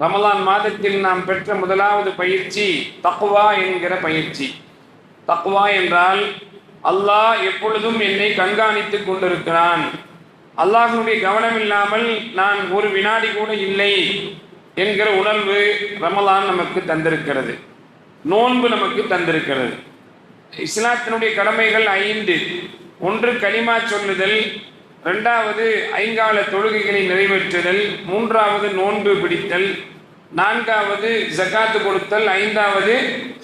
ரமலான் மாதத்தில் நாம் பெற்ற முதலாவது பயிற்சி தக்குவா என்கிற பயிற்சி. தக்குவா என்றால் அல்லாஹ் எப்பொழுதும் என்னை கண்காணித்துக் கொண்டிருக்கிறான். அல்லாஹனுடைய கவனம் இல்லாமல் நான் ஒரு வினாடி கூட இல்லை என்கிற உணர்வு ரமலான் நமக்கு தந்திருக்கிறது. நோன்பு நமக்கு தந்திருக்கிறது. இஸ்லாத்தினுடைய கடமைகள் ஐந்து. ஒன்று களிமா சொல்லுதல் ரெண்டாவது ஐங்கால தொழுகைகளை நிறைவேற்றுதல் மூன்றாவது நோன்பு பிடித்தல் நான்காவது ஜகாத்து கொடுத்தல் ஐந்தாவது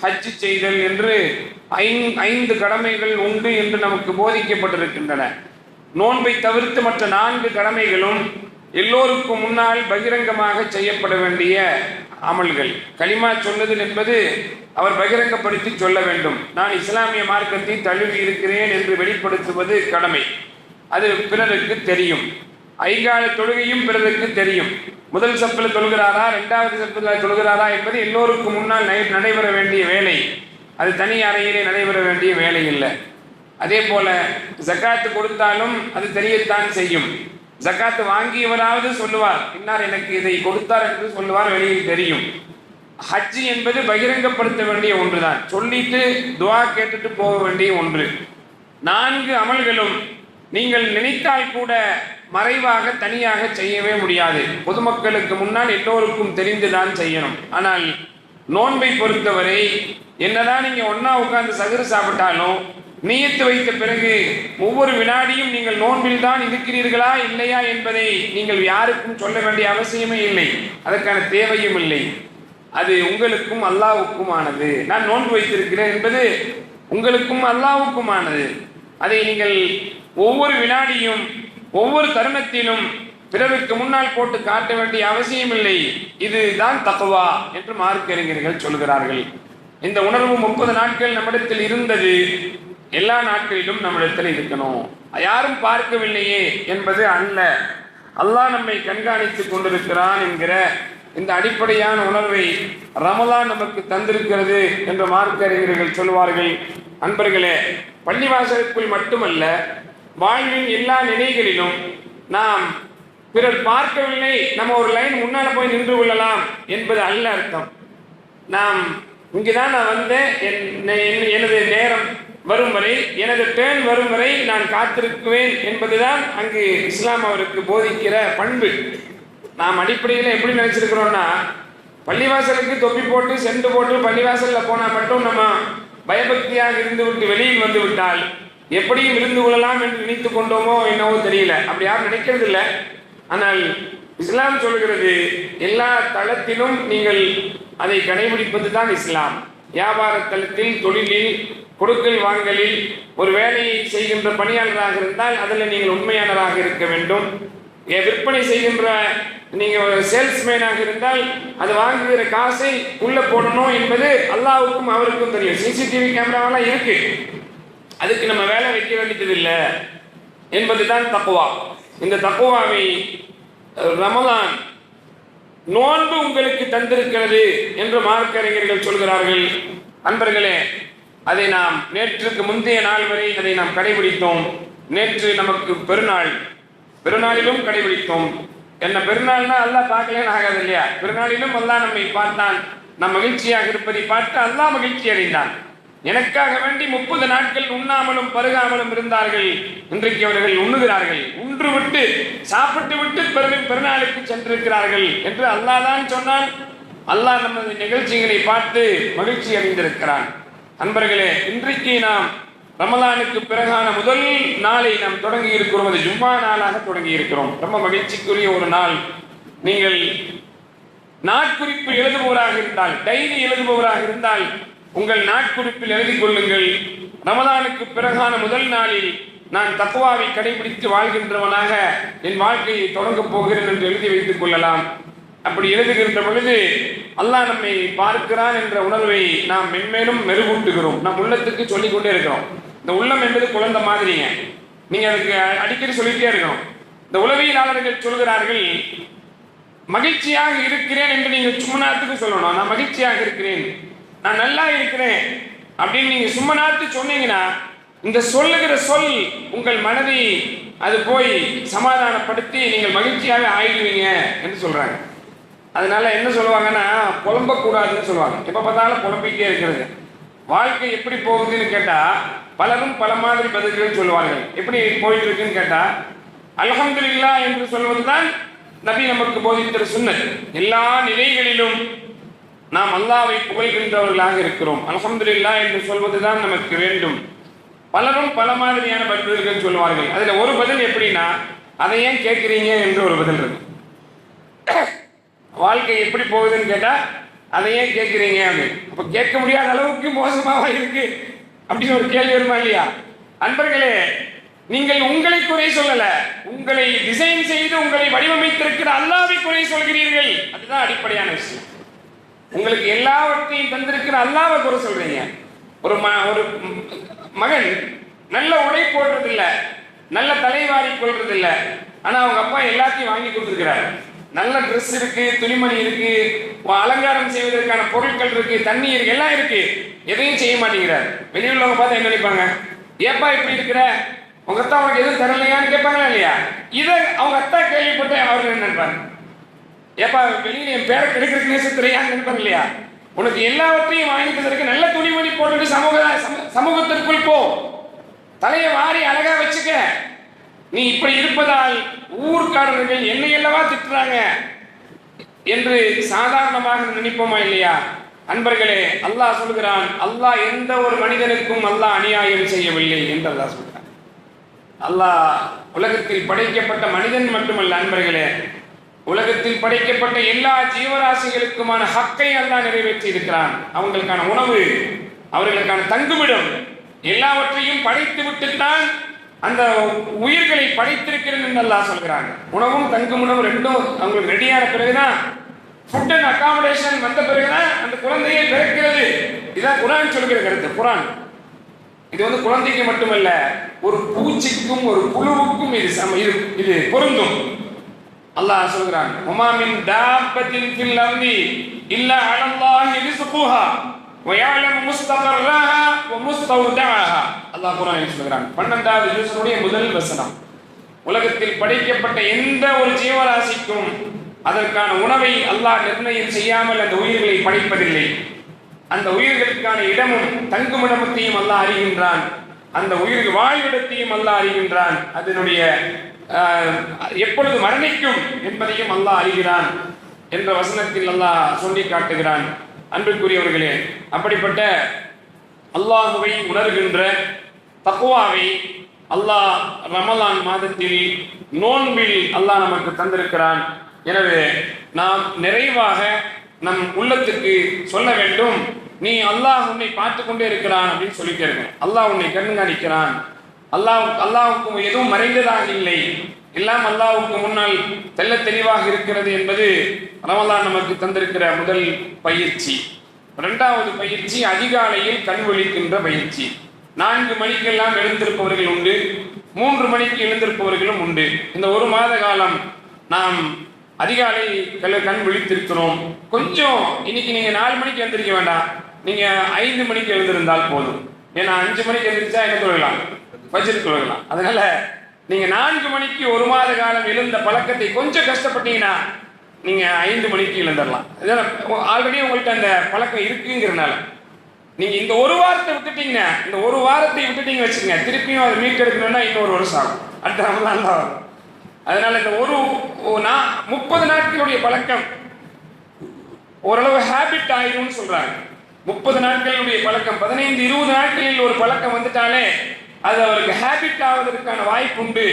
ஹஜ் செய்தல் என்று ஐந் ஐந்து கடமைகள் உண்டு என்று நமக்கு போதிக்கப்பட்டிருக்கின்றன. நோன்பை தவிர்த்து மற்ற நான்கு கடமைகளும் எல்லோருக்கும் முன்னால் பகிரங்கமாக செய்யப்பட வேண்டிய அமல்கள். கலிமா சொல்லுதல் என்பது அவர் பகிரங்கப்படுத்தி சொல்ல வேண்டும். நான் இஸ்லாமிய மார்க்கத்தை தழுவி இருக்கிறேன் என்று வெளிப்படுத்துவது கடமை. அது பிறருக்கு தெரியும். ஐங்கால தொழுகையும் பிறருக்கு தெரியும். முதல் சப்பில் தொழுகிறாரா இரண்டாவது சப்பில் தொழுகிறாரா என்பது எல்லோருக்கும் முன்னால் நடைபெற வேண்டிய வேலை. அது தனி அறையிலே நடைபெற வேண்டிய வேலை இல்லை. அதே போல ஜக்காத்து கொடுத்தாலும் அது தெரியத்தான் செய்யும். ஜக்காத்து வாங்கியவராவது சொல்லுவார் இன்னார் எனக்கு இதை கொடுத்தார் என்று சொல்லுவார் வெளியில் தெரியும். ஹஜ் என்பது பகிரங்கப்படுத்த வேண்டிய ஒன்றுதான். சொல்லிட்டு துவா கேட்டுட்டு போக வேண்டிய ஒன்று. நான்கு அமல்களும் நீங்கள் நினைத்தால் கூட மறைவாக தனியாக செய்யவே முடியாது. பொதுமக்களுக்கு முன்னால் எல்லோருக்கும் தெரிந்துதான் செய்யணும். ஆனால் நோன்பை பொறுத்தவரை என்னதான் நீங்க ஒன்றா உட்கார்ந்து சகுறு சாப்பிட்டாலும் நீயத்து வைத்த பிறகு ஒவ்வொரு வினாடியும் நீங்கள் நோன்பில் தான் இருக்கிறீர்களா இல்லையா என்பதை நீங்கள் யாருக்கும் சொல்ல வேண்டிய அவசியமே இல்லை. அதற்கான தேவையும் இல்லை. அது உங்களுக்கும் அல்லாவுக்குமானது நான் நோன்பு வைத்திருக்கிறேன் என்பது உங்களுக்கும் அல்லாவுக்குமானது அதை நீங்கள் ஒவ்வொரு வினாடியும் ஒவ்வொரு தருணத்திலும் பிறருக்கு முன்னால் போட்டு காட்ட வேண்டிய அவசியமில்லை இதுதான் தக்குவா என்று மார்க்கறிஞர்கள் சொல்கிறார்கள். இந்த உணர்வு முப்பது நாட்கள் நம்மிடத்தில் இருந்தது. எல்லா நாட்களிலும் நம்மிடத்தில் இருக்கணும். யாரும் பார்க்கவில்லையே என்பது அல்ல. அல்லாஹ் நம்மை கண்காணித்துக் கொண்டிருக்கிறான் என்கிற இந்த அடிப்படையான உணர்வை ரமலான் நமக்கு தந்திருக்கிறது என்று மார்க்க அறிஞர்கள் சொல்வார்கள். அன்பர்களே பள்ளிவாசலுக்குள் மட்டுமல்ல வாழ்வின் எல்லா நிலைகளிலும் நாம் பிறர் பார்க்கவில்லை நம்ம ஒரு லைன் முன்னால போய் நின்று கொள்ளலாம் என்பது அல்ல அர்த்தம். நாம் இங்குதான் நான் வந்தேன் என்- என்- எனது நேரம் வரும் வரை எனது டேர்ன் வரும் வரை நான் காத்திருக்குவேன் என்பதுதான் அங்கு இஸ்லாம் அவருக்கு போதிக்கிற பண்பு. நாம் அடிப்படையில் எப்படி நினைச்சிருக்கிறோம்னா பள்ளிவாசலுக்கு தொப்பி போட்டு செண்டு போட்டு பள்ளிவாசலில் போனால் மட்டும் நம்ம பயபக்தியாக இருந்து விட்டு வெளியில் வந்து விட்டால் எப்படியும் இருந்து கொள்ளலாம் என்று நினைத்து கொண்டோமோ என்னவோ தெரியல. அப்படி யாரும் நினைக்கிறது இல்லை ஆனால் இஸ்லாம் சொல்கிறது எல்லா தளத்திலும் நீங்கள் அதை கடைபிடிப்பது தான் இஸ்லாம். வியாபார தளத்தில் தொழிலில் கொடுக்கல் வாங்கலில் ஒரு வேலையை செய்கின்ற பணியாளராக இருந்தால் அதில் நீங்கள் உண்மையாளராக இருக்க வேண்டும். விற்பனை செய்கின்ற நீங்கள் சேல்ஸ்மேனாக இருந்தால் அது வாங்குகிற காசை உள்ள போடணும் என்பது அல்லாவுக்கும் அவருக்கும் தெரியும். சிசிடிவி கேமராவெல்லாம் இருக்கு. அதுக்கு நம்ம வேலை வைக்க வேண்டியது இல்லை. என்பதுதான் தக்குவா. இந்த தக்குவாவை ரமதான் நோன்பு உங்களுக்கு தந்திருக்கிறது என்று மார்க்கறிஞர்கள் சொல்கிறார்கள். அன்பர்களே அதை நாம் நேற்றுக்கு முந்தைய நாள் வரை அதை நாம் கடைபிடித்தோம். நேற்று நமக்கு பெருநாள். பெருநாளிலும் கடைபிடித்தோம். என்ன பெருநாள்னா அல்லா பார்க்கலன்னு ஆகாது இல்லையா? பெருநாளிலும் அல்லா நம்மை பார்த்தான். நம் மகிழ்ச்சியாக இருப்பதை பார்த்து அல்லா மகிழ்ச்சி அடைந்தான். எனக்காக வேண்டி முப்பது நாட்கள் உண்ணாமலும் பருகாமலும் இருந்தார்கள். இன்றைக்கு அவர்கள் உண்ணுகிறார்கள். உன்று விட்டு சாப்பிட்டு விட்டு பெரு பெருநாளுக்கு சென்றிருக்கிறார்கள் என்று அல்லாஹ் தான் சொன்னான். அல்லாஹ் நமது நிகழ்ச்சிகளை பார்த்து மகிழ்ச்சி அடைந்திருக்கிறான். அன்பர்களே இன்றைக்கு நாம் ரமலானுக்கு பிறகான முதல் நாளை நாம் தொடங்கி இருக்கிறோம் அது ஜும்மா நாளாக தொடங்கி இருக்கிறோம் ரொம்ப மகிழ்ச்சிக்குரிய ஒரு நாள். நீங்கள் நாட்குறிப்பு எழுதுபவராக இருந்தால் டைரி எழுதுபவராக இருந்தால் உங்கள் நாட்குறிப்பில் எழுதிக் கொள்ளுங்கள். ரமதானுக்கு பிறகான முதல் நாளில் நான் தக்குவாவை கடைபிடித்து வாழ்கின்றவனாக என் வாழ்க்கையை தொடங்கப் போகிறேன் என்று எழுதி வைத்துக் கொள்ளலாம். அப்படி எழுதுகின்ற பொழுது அல்லாஹ் நம்மை பார்க்கிறான் என்ற உணர்வை நாம் மென்மேலும் மெருகூட்டுகிறோம். நம் உள்ளத்துக்கு சொல்லிக் கொண்டே இருக்கிறோம். இந்த உள்ளம் என்பது குழந்தை மாதிரிங்க. நீங்க அதுக்கு அடிக்கடி சொல்லிட்டே இருக்கணும். இந்த உளவியலாளர்கள் சொல்கிறார்கள் மகிழ்ச்சியாக இருக்கிறேன் என்று நீங்கள் சும்மாத்துக்கு சொல்லணும். நான் மகிழ்ச்சியாக இருக்கிறேன். நான் நல்லா இருக்கிறேன் அப்படின்னு நீங்க சும்மனாத்து சொன்னீங்கன்னா இந்த சொல்லுகிற சொல் உங்கள் மனதை அது போய் சமாதானப்படுத்தி நீங்கள் மகிழ்ச்சியாக ஆயிடுவீங்க என்று சொல்றாங்க. அதனால என்ன சொல்லுவாங்கன்னா புலம்பக்கூடாதுன்னு சொல்லுவாங்க. எப்போ பார்த்தாலும் புலம்பிக்கிட்டே இருக்கிறது. வாழ்க்கை எப்படி போகுதுன்னு கேட்டால் பலரும் பல மாதிரி பதில்கள் சொல்லுவார்கள். எப்படி போயிட்டு இருக்குன்னு கேட்டா அலகம்துல்லா என்று சொல்வதுதான் நபி நமக்கு போதித்த சுன்னத் எல்லா நிலைகளிலும் நாம் அல்லாவை புகழ்கின்றவர்களாக இருக்கிறோம். அலமதுல்லா என்று சொல்வதுதான் நமக்கு வேண்டும். பலரும் பல மாதிரியான பதில்கள் சொல்லுவார்கள் அதில் ஒரு பதில் எப்படின்னா அதை ஏன் கேட்குறீங்க என்று ஒரு பதில் இருக்கு. வாழ்க்கை எப்படி போகுதுன்னு கேட்டால் அதை ஏன் கேட்குறீங்க அப்படின்னு. அப்போ கேட்க முடியாத அளவுக்கு மோசமாக இருக்கு? அப்படின்னு ஒரு கேள்வி வருமா இல்லையா? அன்பர்களே நீங்கள் உங்களை குறை சொல்லல. உங்களை டிசைன் செய்து உங்களை வடிவமைத்திருக்கிற அல்லாவை குறை சொல்கிறீர்கள். அதுதான் அடிப்படையான விஷயம். உங்களுக்கு எல்லாவற்றையும் தந்திருக்கிற அல்லாவை குறை சொல்றீங்க. ஒரு ம ஒரு மகன் நல்ல உடை போடுறது இல்ல நல்ல தலைவாரி கொள்றது இல்ல ஆனா அவங்க அப்பா எல்லாத்தையும் வாங்கி கொடுத்துருக்கிறார். நல்ல ட்ரெஸ் இருக்கு துணிமணி இருக்கு அலங்காரம் செய்வதற்கான பொருட்கள் இருக்கு தண்ணி இருக்கு எல்லாம் இருக்கு. எதையும் செய்ய மாட்டேங்கிறார். வெளியில் உள்ளவங்க பார்த்து என்ன நினைப்பாங்க? ஏப்பா இப்படி இருக்கிற? உங்க அத்தா உனக்கு எதுவும் தரலையான்னு கேட்பாங்களா இல்லையா? இதை அவங்க அத்தா கேள்விப்பட்டு அவர்கள் என்ன நினைப்பாங்க? ஏப்பா வெளியில என் பேரை கெடுக்கிறதுக்கு நேசத்துறையான்னு இல்லையா? உனக்கு எல்லாவற்றையும் வாங்கி தந்ததற்கு நல்ல துணிமணி போட்டுட்டு சமூக சமூகத்திற்குள் போ. தலையை வாரி அழகா வச்சுக்க. நீ இப்படி இருப்பதால் ஊர்க்காரர்கள் என்னை அல்லவா திட்டுறாங்க என்று சாதாரணமாக நினைப்போமா இல்லையா? அன்பர்களே அல்லாஹ் சொல்கிறான் அல்லாஹ் எந்த ஒரு மனிதனுக்கும் அல்லாஹ் அநியாயம் செய்யவில்லை என்று அல்லாஹ் சொல்கிறான் அல்லாஹ் உலகத்தில் படைக்கப்பட்ட மனிதன் மட்டுமல்ல அன்பர்களே உலகத்தில் படைக்கப்பட்ட எல்லா ஜீவராசிகளுக்குமான ஹக்கை அல்லா நிறைவேற்றி இருக்கிறான் அவங்களுக்கான உணவு அவர்களுக்கான தங்குமிடம் எல்லாவற்றையும் படைத்து விட்டுத்தான் அந்த உயிர்களை படைத்திருக்கிறேன் என்று சொல்கிறாங்க. உணவும் தங்குமிடம் ரெண்டும் அவங்களுக்கு ரெடியான பிறகுதான் ஃபுட் அண்ட் அகாமடேஷன் வந்த பிறகுதான் அந்த குழந்தையை பிறக்கிறது. இதான் குரான் சொல்கிற கருத்து குரான். இது வந்து குழந்தைக்கு மட்டுமல்ல ஒரு பூச்சிக்கும் ஒரு புழுவுக்கும் இது சம இது இது பொருந்தும். அல்லாஹ் சொல்கிறான் உமா மின் தாபத்தின் ஃபில் அர்தி இல்லா அலல்லாஹி ரிஸ்குஹா வயலம் முஸ்தகர்ரஹா வ முஸ்தௌதஹா அல்லாஹ் குர்ஆனில் சொல்கிறான் 12வது ஜூசுடைய முதல் வசனம் உலகத்தில் படைக்கப்பட்ட எந்த ஒரு ஜீவராசிக்கும் அதற்கான உணவை அல்லாஹ் நிர்ணயம் செய்யாமல் அந்த உயிர்களை படைப்பதில்லை. அந்த உயிர்களுக்கான இடமும் தங்குமிடமத்தையும் அல்லாஹ் அறிகின்றான். அந்த உயிர் வாழ்விடத்தையும் அல்லாஹ் அறிகின்றான். அதனுடைய எப்பொழுது மரணிக்கும் என்பதையும் அல்லாஹ் அறிகிறான் என்ற வசனத்தில் அல்லாஹ் சொல்லி காட்டுகிறான். அன்பிற்குரியவர்களே அப்படிப்பட்ட அல்லாஹுவை உணர்கின்ற தக்குவாவை அல்லாஹ் ரமலான் மாதத்தில் நோன்பில் அல்லாஹ் நமக்கு தந்திருக்கிறான். எனவே நாம் நிறைவாக நம் உள்ளத்துக்கு சொல்ல வேண்டும். நீ அல்லாஹ் உன்னை பார்த்து கொண்டே இருக்கிறான் அப்படின்னு சொல்லிக்கிறேன் அல்லாஹ் உன்னை கண்காணிக்கிறான். அல்லாஹ் அல்லாவுக்கு எதுவும் மறைந்ததாக இல்லை. எல்லாம் அல்லாவுக்கு முன்னால் தெல்ல தெளிவாக இருக்கிறது என்பது ரமலான் நமக்கு தந்திருக்கிற முதல் பயிற்சி. இரண்டாவது பயிற்சி அதிகாலையில் கண் விழிக்கின்ற பயிற்சி. நான்கு மணிக்கெல்லாம் எழுந்திருப்பவர்கள் உண்டு மூன்று மணிக்கு எழுந்திருப்பவர்களும் உண்டு. இந்த ஒரு மாத காலம் நாம் அதிகாலை கல் கண் விழித்திருக்கிறோம். கொஞ்சம் இன்னைக்கு நீங்க நாலு மணிக்கு எழுந்திருக்க வேண்டாம். நீங்க ஐந்து மணிக்கு எழுந்திருந்தால் போதும். ஏன்னா அஞ்சு மணிக்கு எழுந்திரிச்சா என்ன சொல்லலாம்? ஃபஜ்ர் சொல்லலாம் அதனால நீங்க நான்கு மணிக்கு ஒரு மாத காலம் எழுந்த பழக்கத்தை கொஞ்சம் கஷ்டப்பட்டீங்கன்னா நீங்க ஐந்து மணிக்கு எழுந்துடலாம் ஆல்ரெடி உங்கள்கிட்ட அந்த பழக்கம் இருக்குங்கிறனால நீங்க இந்த ஒரு வாரத்தை விட்டுட்டீங்கன்னா இந்த ஒரு வாரத்தை விட்டுட்டீங்க வச்சுக்கங்க திருப்பியும் அதை மீட்டெடுக்கணும்னா இன்னொரு வருஷம் ஆகும். அடுத்த ரமலான் தான் வரும். அதனால இந்த ஒரு ஒ- முப்பது நாட்களுடைய பழக்கம் ஓரளவு ஹேபிட் ஆயிரும்னு சொல்றாங்க. முப்பது நாட்களுடைய பழக்கம் பதினைந்து இருபது நாட்களில் ஒரு பழக்கம் வந்துட்டாலே அது அவருக்கு ஹேபிட் ஆவதற்கான வாய்ப்பு உண்டு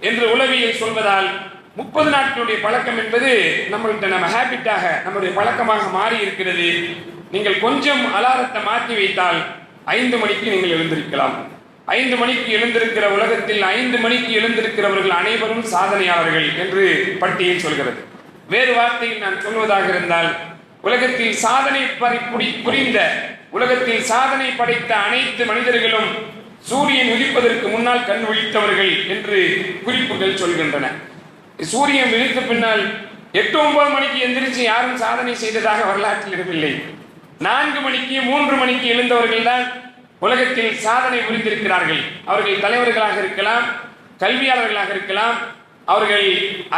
என்று உளவியல் சொல்வதால் முப்பது நாட்களுடைய பழக்கம் என்பது நம்மள்கிட்ட நம்ம ஹேபிட்டாக நம்முடைய பழக்கமாக மாறி இருக்கிறது நீங்கள் கொஞ்சம் அலாரத்தை மாற்றி வைத்தால் ஐந்து மணிக்கு நீங்கள் எழுந்திருக்கலாம். ஐந்து மணிக்கு எழுந்திருக்கிற உலகத்தில் ஐந்து மணிக்கு எழுந்திருக்கிறவர்கள் அனைவரும் சாதனையாளர்கள் என்று பட்டியல் சொல்கிறது. வேறு வார்த்தையில் நான் சொல்வதாக இருந்தால் உலகத்தில் சாதனை புரி- புரிந்த உலகத்தில் சாதனை படைத்த அனைத்து மனிதர்களும் சூரியன் உதிப்பதற்கு முன்னால் கண் விழித்தவர்கள் என்று குறிப்புகள் சொல்கின்றன. சூரியன் விழித்த பின்னால் எட்டு ஒன்பது மணிக்கு எந்திரிச்சு யாரும் சாதனை செய்ததாக வரலாற்றில் இருக்கவில்லை. நான்கு மணிக்கு மூன்று மணிக்கு எழுந்தவர்கள் தான் உலகத்தில் சாதனை புரிந்திருக்கிறார்கள். அவர்கள் தலைவர்களாக இருக்கலாம் கல்வியாளர்களாக இருக்கலாம் அவர்கள்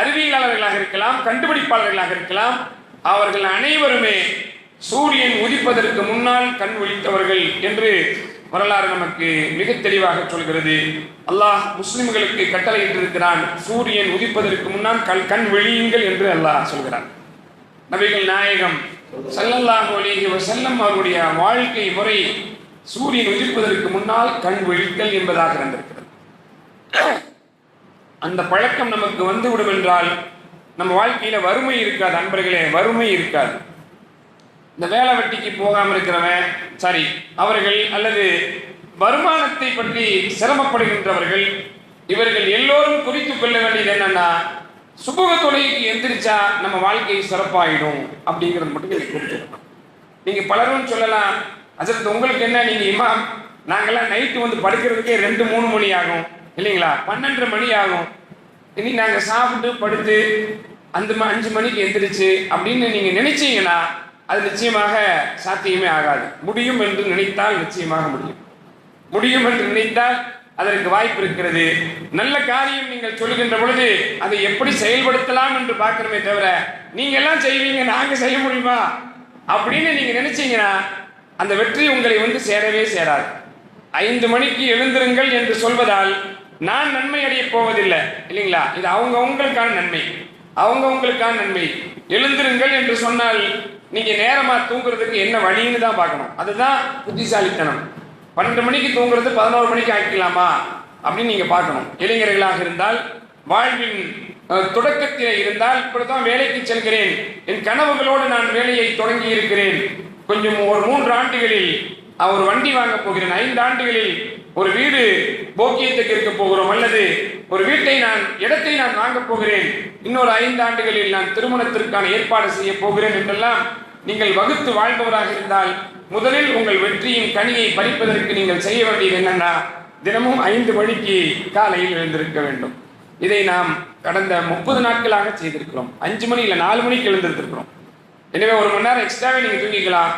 அறிவியலாளர்களாக இருக்கலாம் கண்டுபிடிப்பாளர்களாக இருக்கலாம். அவர்கள் அனைவருமே சூரியன் உதிப்பதற்கு முன்னால் கண் ஒழித்தவர்கள் என்று வரலாறு நமக்கு மிக தெளிவாக சொல்கிறது. அல்லாஹ் முஸ்லிம்களுக்கு கட்டளையிட்டிருக்கிறான் சூரியன் உதிப்பதற்கு முன்னால் கண் கண் விழியுங்கள் என்று அல்லாஹ் சொல்கிறான். நபிகள் நாயகம் ஸல்லல்லாஹு அலைஹி வஸல்லம் அவருடைய வாழ்க்கை முறை சூரியன் உதிப்பதற்கு முன்னால் கண் விழித்தல் என்பதாக இருந்திருக்கிறது. அந்த பழக்கம் நமக்கு வந்துவிடும் என்றால் நம்ம வாழ்க்கையில வறுமை இருக்காது அன்பர்களே வறுமை இருக்காது. இந்த வேலை வெட்டிக்கு போகாமல் இருக்கிறவன் சரி அவர்கள் அல்லது வருமானத்தை பற்றி சிரமப்படுகின்றவர்கள் இவர்கள் எல்லோரும் குறித்து கொள்ள வேண்டியது என்னன்னா சுபக தொழிலுக்கு எந்திரிச்சா நம்ம வாழ்க்கை சிறப்பாயிடும் அப்படிங்கிறது மட்டும் எனக்கு குறிச்சிருக்கணும் நீங்க பலரும் சொல்லலாம் அசரத் உங்களுக்கு என்ன நீங்க இமாம்? நாங்கெல்லாம் நைட்டு வந்து படுக்கிறதுக்கே ரெண்டு மூணு மணி ஆகும். இல்லைங்களா? பன்னெண்டரை மணி ஆகும். இனி நாங்கள் சாப்பிட்டு படுத்து அந்த ம- அஞ்சு மணிக்கு எந்திரிச்சு அப்படின்னு நீங்க நினைச்சீங்கன்னா அது நிச்சயமாக சாத்தியமே ஆகாது. முடியும் என்று நினைத்தால் நிச்சயமாக முடியும். முடியும் என்று நினைத்தால் அதற்கு வாய்ப்பு இருக்கிறது. நல்ல காரியம் நீங்கள் சொல்லுகின்ற பொழுது அதை எப்படி செயல்படுத்தலாம் என்று பார்க்கணுமே தவிர நீங்க எல்லாம் செய்வீங்க நாங்க செய்ய முடியுமா? அப்படின்னு நீங்க நினைச்சீங்கன்னா அந்த வெற்றி உங்களை வந்து சேரவே சேராது. ஐந்து மணிக்கு எழுந்திருங்கள் என்று சொல்வதால் நான் நன்மை அடைய போவதில்லை இல்லைங்களா? இது அவங்க உங்களுக்கான நன்மை. அவங்க உங்களுக்கான நன்மை. எழுந்திருங்கள் என்று சொன்னால் நீங்க நேரமா தூங்குறதுக்கு என்ன வழின்னு தான் பார்க்கணும். அதுதான் புத்திசாலித்தனம். பன்னெண்டு மணிக்கு தூங்குறது பதினோரு மணிக்கு ஆக்கிக்கலாமா? அப்படின்னு நீங்க பார்க்கணும். இளைஞர்களாக இருந்தால் வாழ்வின் தொடக்கத்தில் தொடக்கத்திலே இருந்தால் இப்படிதான் வேலைக்கு செல்கிறேன். என் கனவுகளோடு நான் வேலையை தொடங்கி இருக்கிறேன். கொஞ்சம் ஒரு மூன்று ஆண்டுகளில் அவர் ஒரு வண்டி வாங்க போகிறேன். ஐந்து ஆண்டுகளில் ஒரு வீடு போக்கியத்துக்கு இருக்க போகிறோம் அல்லது ஒரு வீட்டை நான் இடத்தை நான் வாங்கப் போகிறேன். இன்னொரு ஐந்து ஆண்டுகளில் நான் திருமணத்திற்கான ஏற்பாடு செய்ய போகிறேன் என்றெல்லாம் நீங்கள் வகுத்து வாழ்பவராக இருந்தால் முதலில் உங்கள் வெற்றியின் கனியை பறிப்பதற்கு நீங்கள் செய்ய வேண்டியது என்னன்னா தினமும் ஐந்து மணிக்கு காலையில் எழுந்திருக்க வேண்டும். இதை நாம் கடந்த முப்பது நாட்களாக செய்திருக்கிறோம். அஞ்சு மணி இல்லை நாலு மணிக்கு எழுந்திருந்திருக்கிறோம் எனவே ஒரு மணி நேரம் எக்ஸ்ட்ராவே நீங்கள் தூங்கிக்கலாம்.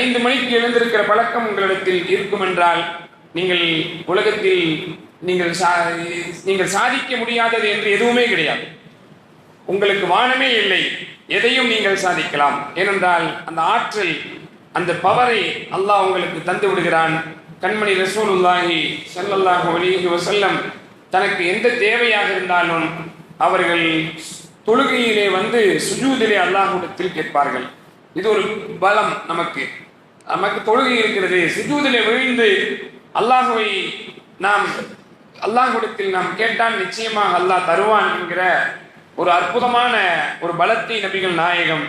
ஐந்து மணிக்கு எழுந்திருக்கிற பழக்கம் உங்களிடத்தில் இருக்கும் என்றால் நீங்கள் உலகத்தில் நீங்கள் சா- நீங்கள் சாதிக்க முடியாதது என்று எதுவுமே கிடையாது. உங்களுக்கு வானமே இல்லை. எதையும் நீங்கள் சாதிக்கலாம். ஏனென்றால் அந்த ஆற்றல் அந்த பவரை அல்லாஹ் உங்களுக்கு தந்து விடுகிறான். கண்மணி ரசூலுல்லாஹி சல்லல்லாஹு அலைஹி வஸல்லம் தனக்கு எந்த தேவையாக இருந்தாலும் அவர்கள் தொழுகையிலே வந்து சுஜூதிலே அல்லாஹுடத்தில் கேட்பார்கள். இது ஒரு பலம் நமக்கு. நமக்கு தொழுகை இருக்கிறது. சுஜூதிலே விழுந்து அல்லாஹுவை நாம் அல்லாஹுடத்தில் நாம் கேட்டால் நிச்சயமாக அல்லாஹ் தருவான் என்கிற ஒரு அற்புதமான ஒரு பலத்தை நபிகள் நாயகம்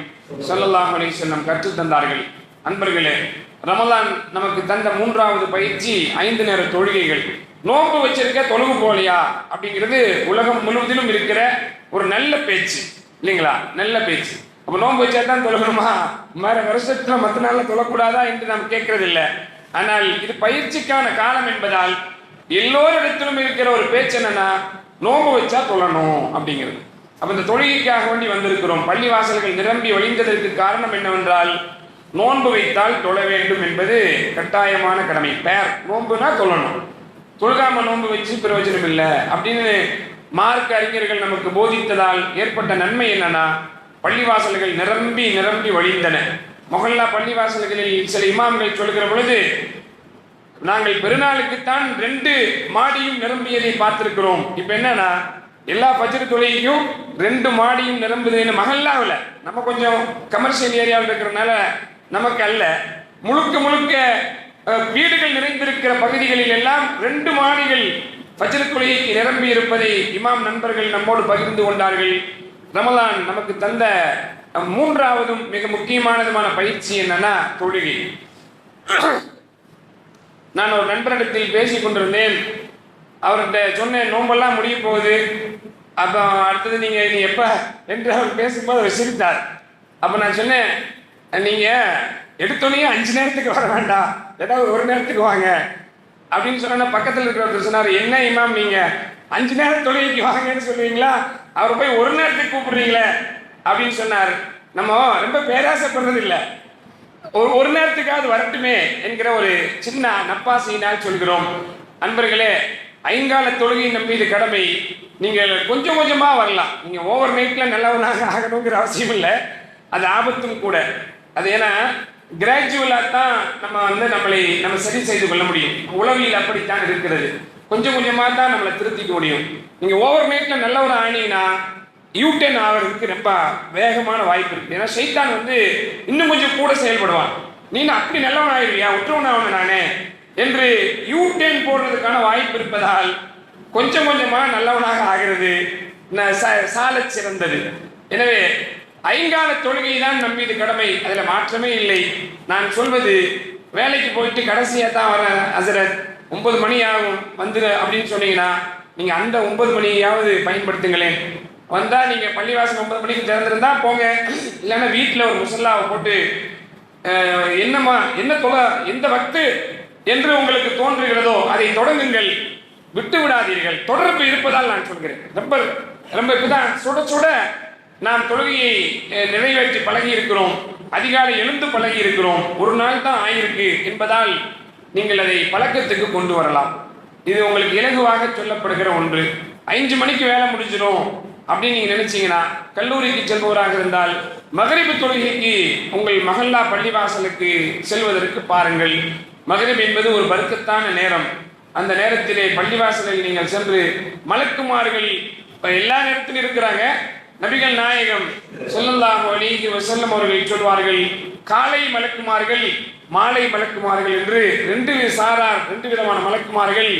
சொல்லல்லாஹ் அலைஹி கற்று தந்தார்கள். அன்பர்களே ரமலான் நமக்கு தந்த மூன்றாவது பயிற்சி ஐந்து நேர தொழுகைகள். நோன்பு வச்சிருக்க தொழுகு போலையா? அப்படிங்கிறது உலகம் முழுவதிலும் இருக்கிற ஒரு நல்ல பேச்சு. இல்லைங்களா? நல்ல பேச்சு. அப்ப நோன்பு வச்சா தான் தொழுகணுமா? வேற வருஷத்துல மத்த நாள்ல தொழக்கூடாதா என்று நாம் கேட்கறது இல்லை ஆனால் இது பயிற்சிக்கான காலம் என்பதால் எல்லோரிடத்திலும் இருக்கிற ஒரு பேச்சு என்னன்னா நோன்பு வச்சா தொழணும் அப்படிங்கிறது. அப்ப இந்த தொழுகைக்காக வேண்டி வந்திருக்கிறோம். பள்ளி வாசல்கள் நிரம்பி வழிந்ததற்கு காரணம் என்னவென்றால் நோன்பு வைத்தால் தொழ வேண்டும் என்பது கட்டாயமான கடமை. பேர் நோன்புனா தொழணும். தொழுகாம நோன்பு வச்சு பிரயோஜனம் இல்லை அப்படின்னு மார்க்க அறிஞர்கள் நமக்கு போதித்ததால் ஏற்பட்ட நன்மை என்னன்னா பள்ளிவாசல்கள் நிரம்பி நிரம்பி வழிந்தன மொஹல்லா பள்ளிவாசல்களில் சில இமாம்கள் சொல்கிற பொழுது நாங்கள் பெருநாளுக்குத்தான் ரெண்டு மாடியும் நிரம்பியதை பார்த்திருக்கிறோம். இப்ப என்னன்னா எல்லா பஜ்ர் தொழிலையும் ரெண்டு மாடியும் நிரம்புதுன்னு மகல்லாவில் நம்ம கொஞ்சம் கமர்ஷியல் ஏரியாவில் இருக்கிறனால நமக்கு அல்ல. முழுக்க முழுக்க வீடுகள் நிறைந்திருக்கிற பகுதிகளில் எல்லாம் ரெண்டு மாடிகள் பஜ்ர் தொழிலைக்கு நிரம்பி இருப்பதை இமாம் நண்பர்கள் நம்மோடு பகிர்ந்து கொண்டார்கள். ரமலான் நமக்கு தந்த மூன்றாவதும் மிக முக்கியமானதுமான பயிற்சி என்னன்னா தொழுகை. நான் ஒரு நண்பரிடத்தில் பேசிக் கொண்டிருந்தேன். அவர்கிட்ட சொன்னேன் நோம்பெல்லாம் முடிய போகுது. அப்போ அடுத்தது நீங்க நீ எப்ப? என்று அவர் பேசும்போது அவர் சிரித்தார். அப்ப நான் சொன்னேன் நீங்க எடுத்தோடனே அஞ்சு நேரத்துக்கு வர வேண்டாம். ஏதாவது ஒரு நேரத்துக்கு வாங்க. அப்படின்னு சொன்ன பக்கத்தில் இருக்கிறவர் சொன்னார் என்ன இமாம் நீங்க? அஞ்சு நேரம் தொழுகைக்கு வாங்கன்னு சொல்லுவீங்களா? அவர் போய் ஒரு நேரத்துக்கு கூப்பிடுறீங்களே. அப்படின்னு சொன்னார். நம்ம ரொம்ப பேராசைப்படுறது இல்லை. ஒரு ஒரு நேரத்துக்காவது வரட்டுமே என்கிற ஒரு சின்ன நப்பாசையினால் சொல்கிறோம். அன்பர்களே ஐங்கால தொழுகை நம் மீது கடமை. நீங்கள் கொஞ்சம் கொஞ்சமாக வரலாம். நீங்கள் ஓவர் நைட்டில் நல்லவனாக ஆகணுங்கிற அவசியம் இல்லை. அது ஆபத்தும் கூட. அது ஏன்னா கிராஜுவலாக தான் நம்ம வந்து நம்மளை நம்ம சரி செய்து கொள்ள முடியும். உளவியல் அப்படித்தான் இருக்கிறது. கொஞ்சம் கொஞ்சமாக தான் நம்மளை திருத்திக்க முடியும். நீங்கள் ஓவர் நைட்டில் நல்லவனாக ஆனீங்கன்னா யூடென் ஆகிறதுக்கு ரொம்ப வேகமான வாய்ப்பு இருக்கு. ஏன்னா சைத்தான் வந்து இன்னும் கொஞ்சம் கூட செயல்படுவான். நீ அப்படி நல்லவன் ஆயிருவியா உற்றவன் ஆகணும் நானே என்று யூடென் போடுறதுக்கான வாய்ப்பு இருப்பதால் கொஞ்சம் கொஞ்சமா நல்லவனாக ஆகிறது. சால சிறந்தது. எனவே ஐங்கால தொழுகை தான் நம்மீது கடமை. அதுல மாற்றமே இல்லை. நான் சொல்வது வேலைக்கு போயிட்டு கடைசியா தான் வர அசரத் ஒன்பது மணி ஆகும் வந்துரு அப்படின்னு சொன்னீங்கன்னா நீங்க அந்த ஒன்பது மணியாவது பயன்படுத்துங்களேன். வந்தா நீங்க பள்ளிவாசல் ஒன்பது மணிக்கு திறந்திருந்தா போங்க. இல்லைன்னா வீட்டில் ஒரு முசல்லாவை போட்டு என்னம்மா என்ன தொலை எந்த வக்து என்று உங்களுக்கு தோன்றுகிறதோ அதை தொடங்குங்கள். விட்டு விடாதீர்கள். தொடர்பு இருப்பதால் நான் சொல்கிறேன். ரொம்ப ரொம்ப இப்பதான் சுட சுட நாம் தொழுகையை நிறைவேற்றி பழகி இருக்கிறோம். அதிகாலை எழுந்து பழகி இருக்கிறோம். ஒரு நாள் தான் ஆயிருக்கு என்பதால் நீங்கள் அதை பழக்கத்துக்கு கொண்டு வரலாம். இது உங்களுக்கு இலகுவாக சொல்லப்படுகிற ஒன்று. ஐந்து மணிக்கு வேலை முடிஞ்சிடும். அப்படின்னு நீங்க நினைச்சீங்கன்னா கல்லூரிக்கு செல்பவராக இருந்தால் மகரிபு தொழுகைக்கு உங்கள் மகல்லா பள்ளிவாசலுக்கு செல்வதற்கு பாருங்கள். மகரிப் என்பது ஒரு பருக்கத்தான நேரம். அந்த நேரத்திலே பள்ளிவாசலில் நீங்கள் சென்று மலக்குமார்கள் எல்லா நேரத்திலும் இருக்கிறாங்க. நபிகள் நாயகம் ஸல்லல்லாஹு அலைஹி வஸல்லம் அவர்கள் சொல்வார்கள் காலை மலக்குமார்கள் மாலை மலக்குமார்கள் என்று ரெண்டு சாரார் ரெண்டு விதமான மலக்குமார்கள்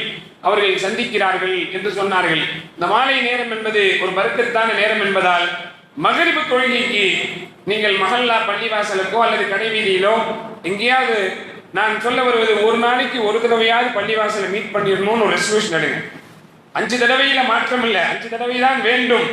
அவர்கள் சந்திக்கிறார்கள் என்று சொன்னார்கள். இந்த மாலை நேரம் என்பது ஒரு பருக்கத்தான நேரம் என்பதால் மகரிபு தொழுகைக்கு நீங்கள் மகல்லா பள்ளிவாசலுக்கோ அல்லது கடைவீதியிலோ எங்கேயாவது நான் சொல்ல வருவது ஒரு நாளைக்கு ஒரு தடவையாவது பள்ளிவாசலை மீட் பண்ணிடணும்னு ஒரு ரெசல்யூஷன் எடுங்க. அஞ்சு தடவையில மாற்றம் இல்லை அஞ்சு தடவை தான் வேண்டும்.